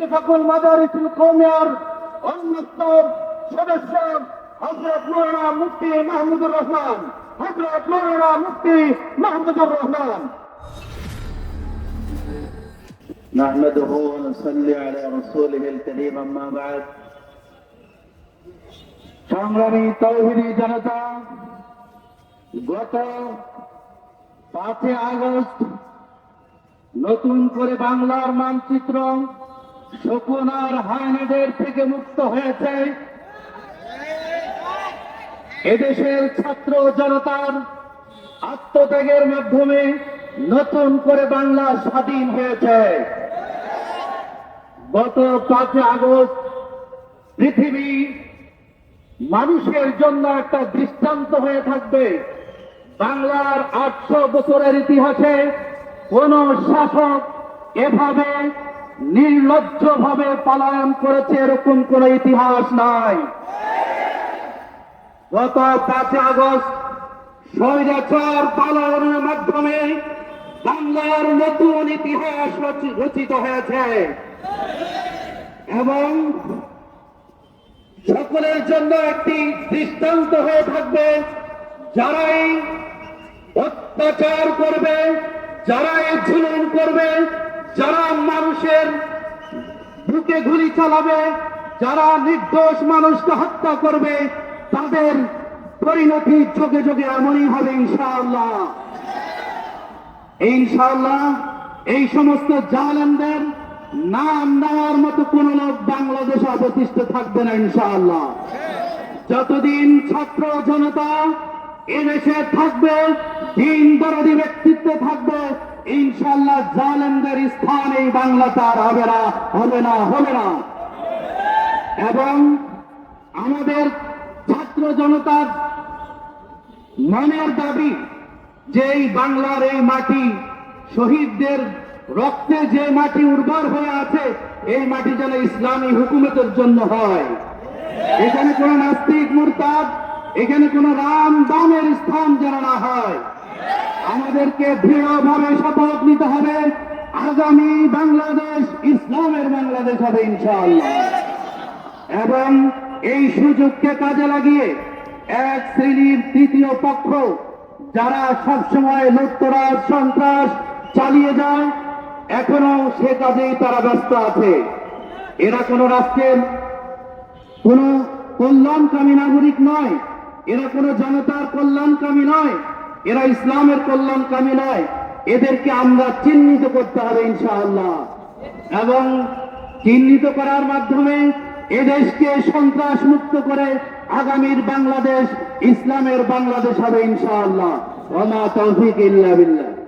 ইত্তেফাকুল মাদারিসুল কৌমিয়ার অন্যস্ত সদস্য হজরত মৌলানা মুফতি মাহমুদুর রহমান হজরত মৌলানা মুফতি মাহমুদুর রহমান نحمده ونصلي على رسوله الكريم أما بعد সংগ্রামী তৌহিদি জনতা গত পাঁচই আগস্ট নতুন করে বাংলার মানচিত্র শকুনার হায়নাদের থেকে মুক্ত হয়েছে। এদেশের ছাত্র জনতার আত্মত্যাগের মাধ্যমে নতুন করে বাংলা স্বাধীন হয়েছে। গত পাঁচই আগস্ট পৃথিবী মানুষের জন্য একটা দৃষ্টান্ত হয়ে থাকবে। বাংলার আটশো বছরের ইতিহাসে কোন শাসক এভাবে নির্লজ্জ ভাবে পালায়ন করেছে, এরকম কোন ইতিহাস নাই। গত পাঁচই আগস্ট স্বৈরাচার পালনের মাধ্যমে বাংলার নতুন ইতিহাস রচিত হয়েছে। এবং সকলের জন্য একটি দৃষ্টান্ত হয়ে থাকবে, যারাই অত্যাচার করবে, যারাই ঝুলন করবে যারা মানুষের বুকে গুলি চালাবে, যারা নির্দোষ মানুষকে হত্যা করবে, তাদের পরিণতি যোগে যোগে এমনই হবে ইনশাআল্লাহ। ইনশাআল্লাহ এই সমস্ত জালেমদের নাম নেওয়ার মতো কোন লোক বাংলাদেশে অবশিষ্ট থাকবে না ইনশাআল্লাহ। যতদিন ছাত্র জনতা এদেশে থাকবে দিন দরদি ব্যক্তিত্ব থাকবে ইনশাল্লাহ জালেমদের স্থান এই বাংলা তার হবে না হবে না হবে না। এবং আমাদের ছাত্র জনতার মনের দাবি যে এই বাংলার এই মাটি, শহীদদের রক্তে যে মাটি উর্বর হয়ে আছে, এই মাটি যেন ইসলামী হুকুমতের জন্য হয়। এখানে কোন নাস্তিক, মুরতাদ এখানে কোন রাম দামের স্থান যেন না হয়। আমাদেরকে দৃঢ়ভাবে শপথ নিতে হবে। আগামী বাংলাদেশ, ইসলামের বাংলাদেশ হবে ইনশাআল্লাহ। এবং এই সুযোগকে কাজে লাগিয়ে এক শ্রেণির তৃতীয় পক্ষ, যারা সবসময় লুটতরাজ সন্ত্রাস চালিয়ে যায় এখনও সে কাজেই তারা ব্যস্ত আছে। এরা কোনো রাষ্ট্রের কোন কল্যাণকামী নাগরিক নয়। এরা কোনো জনতার কল্যাণকামী নয়, এরা ইসলামের কল্যাণকামী নয়। এদেরকে আমরা চিহ্নিত করতে হবে ইনশাআল্লাহ। এবং চিহ্নিত করার মাধ্যমে এদেশকে সন্ত্রাস মুক্ত করে আগামীর বাংলাদেশ, ইসলামের বাংলাদেশ হবে ইনশাআল্লাহ। ওমা তৌফিক ইল্লা বিল্লাহ।